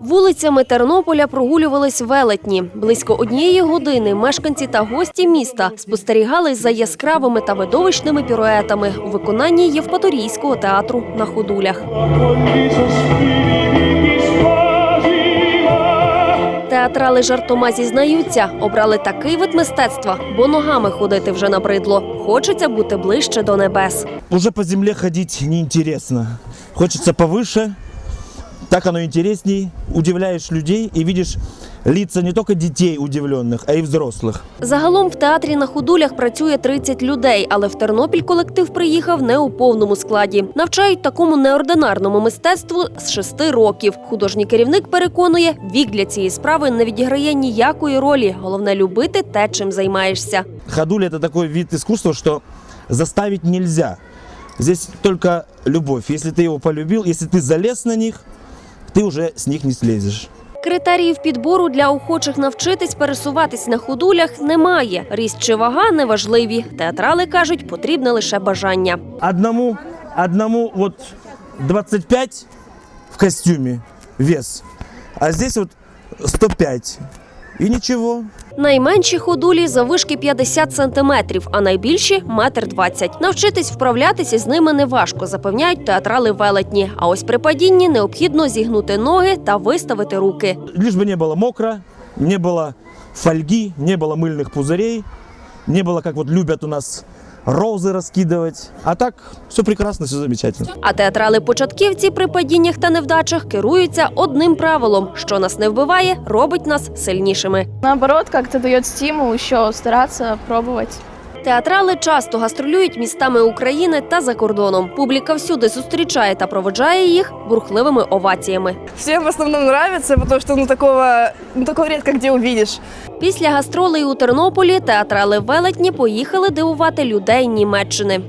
Вулицями Тернополя прогулювались велетні. Близько однієї години мешканці та гості міста спостерігали за яскравими та видовищними піруетами у виконанні Євпаторійського театру на ходулях. Театрали жартома зізнаються, обрали такий вид мистецтва, бо ногами ходити вже набридло. Хочеться бути ближче до небес. Уже по земле ходить неинтересно. Хочется повыше. Так оно интересней. Удивляешь людей и видишь лица не только детей удивленных, а и взрослых. Загалом в театрі на ходулях працює 30 людей, але в Тернопіль колектив приїхав не у повному складі. Навчають такому неординарному мистецтву з 6 років. Художній керівник переконує, вік для цієї справи не відіграє ніякої ролі. Головне любити те, чим займаєшся. Ходуль это такой вид искусства, что заставить нельзя. Здесь только любовь. Если ты его полюбил, если ты залез на них, ты уже с них не слезешь. Критеріїв підбору для охочих навчитись пересуватись на ходулях немає. Ріст чи вага неважливі. Театрали кажуть, потрібне лише бажання. Одному, одному от 25 в костюмі вес, а здесь от 105. И ничего. Найменші ходулі завишки 50 сантиметрів, а найбільші – метр 20. Навчитись вправлятися з ними неважко, запевняють театрали велетні. А ось при падінні необхідно зігнути ноги та виставити руки. Лишь бы не было мокро, не было фольги, не было мыльных пузырей, не было, как вот любят у нас, розы раскидывать. А так все прекрасно, все замечательно. А театрали-початківці при падіннях та невдачах керуються одним правилом: що нас не вбиває, робить нас сильнішими. Наоборот, как-то дает стимул еще стараться, пробовать. Театрали часто гастролюють містами України та за кордоном. Публіка всюди зустрічає та проводжає їх бурхливими оваціями. Всім в основному подобається, тому що ну такого, ну такого рідко де увидишь. Після гастролей у Тернополі театрали велетні поїхали дивувати людей Німеччини.